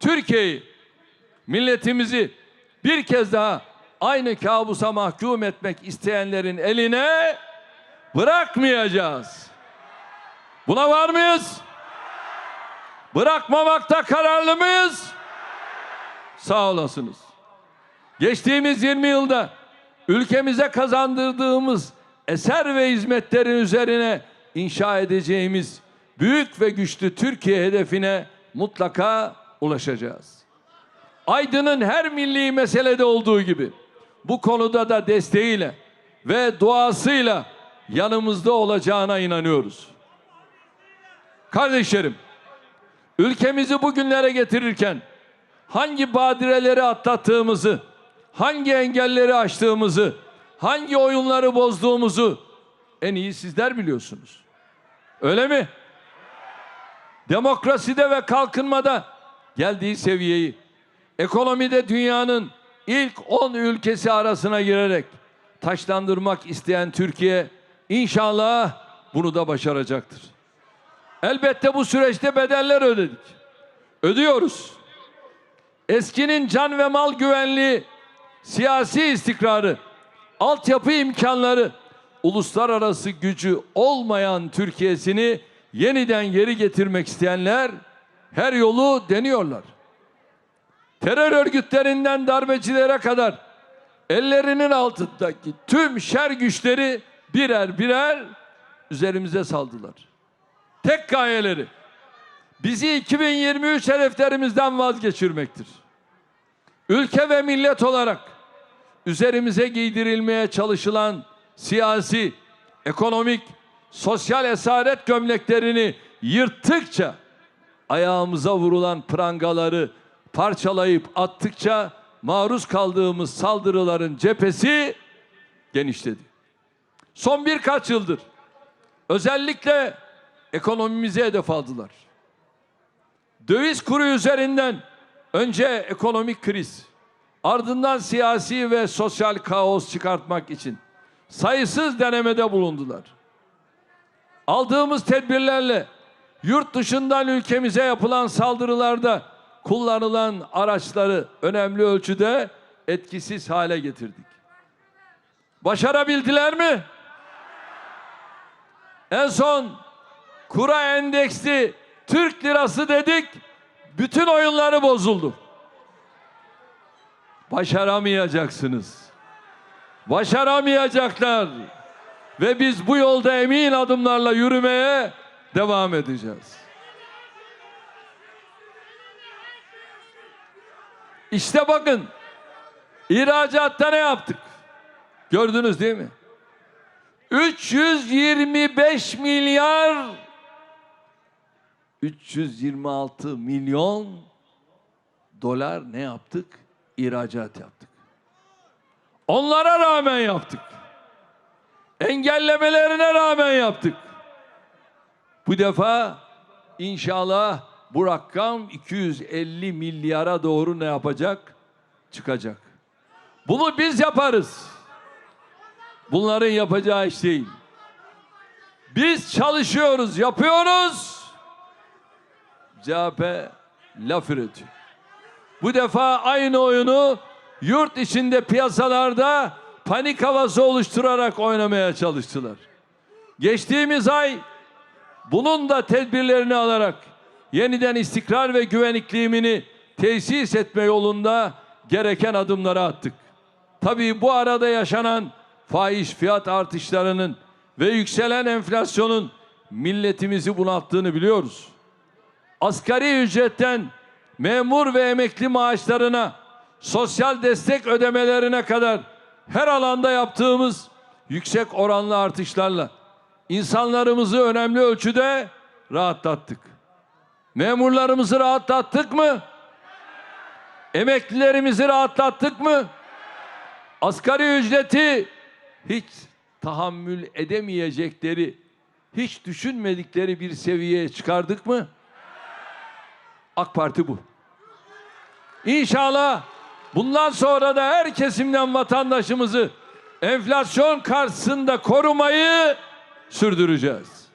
Türkiye'yi, milletimizi bir kez daha aynı kabusa mahkum etmek isteyenlerin eline bırakmayacağız. Buna var mıyız? Bırakmamakta kararlı mıyız? Sağ olasınız. Geçtiğimiz 20 yılda ülkemize kazandırdığımız eser ve hizmetlerin üzerine inşa edeceğimiz büyük ve güçlü Türkiye hedefine mutlaka ulaşacağız. Aydın'ın her milli meselede olduğu gibi bu konuda da desteğiyle ve duasıyla yanımızda olacağına inanıyoruz. Kardeşlerim, ülkemizi bugünlere getirirken hangi badireleri atlattığımızı, hangi engelleri aştığımızı, hangi oyunları bozduğumuzu en iyi sizler biliyorsunuz. Öyle mi? Demokraside ve kalkınmada geldiği seviyeyi, ekonomide dünyanın ilk 10 ülkesi arasına girerek taşlandırmak isteyen Türkiye inşallah bunu da başaracaktır. Elbette bu süreçte bedeller ödedik. Ödüyoruz. Eskinin can ve mal güvenliği, siyasi istikrarı, altyapı imkanları, uluslararası gücü olmayan Türkiye'sini yeniden geri getirmek isteyenler her yolu deniyorlar. Terör örgütlerinden darbecilere kadar ellerinin altındaki tüm şer güçleri birer birer üzerimize saldılar. Tek gayeleri bizi 2023 hedeflerimizden vazgeçirmektir. Ülke ve millet olarak üzerimize giydirilmeye çalışılan siyasi, ekonomik, sosyal esaret gömleklerini yırttıkça ayağımıza vurulan prangaları parçalayıp attıkça maruz kaldığımız saldırıların cephesi genişledi. Son birkaç yıldır özellikle ekonomimize hedef aldılar. Döviz kuru üzerinden önce ekonomik kriz, ardından siyasi ve sosyal kaos çıkartmak için sayısız denemede bulundular. Aldığımız tedbirlerle yurt dışından ülkemize yapılan saldırılarda kullanılan araçları önemli ölçüde etkisiz hale getirdik. Başarabildiler mi? En son kura endeksli Türk lirası dedik, bütün oyunları bozuldu. Başaramayacaksınız. Başaramayacaklar. Ve biz bu yolda emin adımlarla yürümeye devam edeceğiz. İşte bakın ihracatta ne yaptık? Gördünüz değil mi? 325 milyar 326 milyon dolar ne yaptık? İhracat yaptık. Onlara rağmen yaptık. Engellemelerine rağmen yaptık. Bu defa inşallah bu rakam 250 milyara doğru ne yapacak? Çıkacak. Bunu biz yaparız. Bunların yapacağı iş değil. Biz çalışıyoruz, yapıyoruz. CHP laf üretiyor. Bu defa aynı oyunu yurt içinde piyasalarda panik havası oluşturarak oynamaya çalıştılar. Geçtiğimiz ay bunun da tedbirlerini alarak yeniden istikrar ve güven iklimini tesis etme yolunda gereken adımları attık. Tabii bu arada yaşanan faiz fiyat artışlarının ve yükselen enflasyonun milletimizi bunalttığını biliyoruz. Asgari ücretten memur ve emekli maaşlarına, sosyal destek ödemelerine kadar her alanda yaptığımız yüksek oranlı artışlarla insanlarımızı önemli ölçüde rahatlattık. Memurlarımızı rahatlattık mı? Emeklilerimizi rahatlattık mı? Asgari ücreti hiç tahammül edemeyecekleri, hiç düşünmedikleri bir seviyeye çıkardık mı? AK Parti bu. İnşallah bundan sonra da her kesimden vatandaşımızı enflasyon karşısında korumayı sürdüreceğiz.